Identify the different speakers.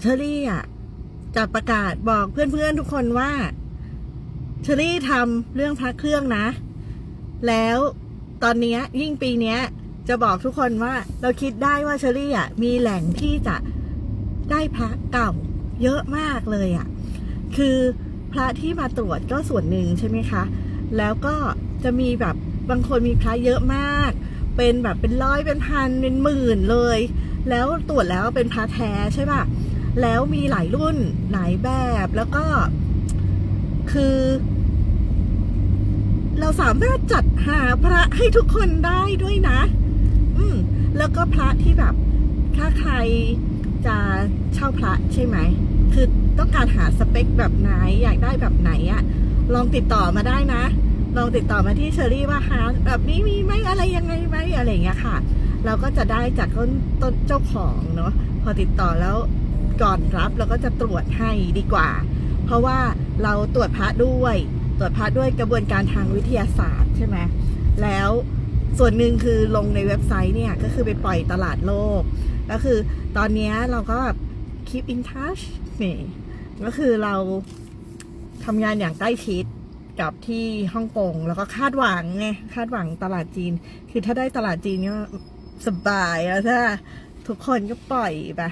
Speaker 1: เชอรี่อะจะประกาศบอกเพื่อนๆทุกคนว่าเชอรี่ทำเรื่องพระเครื่องนะ แล้วตอนนี้ยิ่งปีนี้จะบอกทุกคนว่าเราคิดได้ว่าเชอรี่อะมีแหล่งที่จะได้พระเก่าเยอะมากเลยอะ คือพระที่มาตรวจก็ส่วนหนึ่งใช่ไหมคะ แล้วก็จะมีแบบบางคนมีพระเยอะมาก เป็นแบบเป็นร้อยเป็นพันเป็นหมื่นเลย แล้วตรวจแล้วเป็นพระแท้ใช่ป่ะ แล้วมีหลายรุ่นหลายแบบแล้วก็คือ เราสามารถจัดหาพระให้ทุกคนได้ด้วยนะ อืม แล้วก็พระที่แบบ ถ้าใครจะเช่าพระใช่ไหม คือต้องการหาสเปคแบบไหน อยากได้แบบไหนอะลองติดต่อมาได้นะ ลองติดต่อมาที่เชอรี่ว่าหาแบบนี้มีไหมอะไรยังไงไหมอะไรอย่างเงี้ยค่ะ เราก็จะได้จากต้นต้นเจ้าของเนาะพอติดต่อแล้ว ก่อนรับเราก็จะตรวจให้ดีกว่า เพราะว่าเราตรวจพระด้วย ตรวจพระด้วยกระบวนการทางวิทยาศาสตร์ใช่ไหมแล้วส่วนหนึ่งคือลงในเว็บไซต์เนี่ยก็คือไปปล่อยตลาดโลก ก็คือตอนนี้เราก็แบบ keep in touch นี่ก็คือเราทำงานอย่างใกล้ชิดกับที่ฮ่องกงแล้วก็คาดหวังไงคาดหวังตลาดจีน คือถ้าได้ตลาดจีนก็สบายแล้วถ้าทุกคนก็ปล่อยไป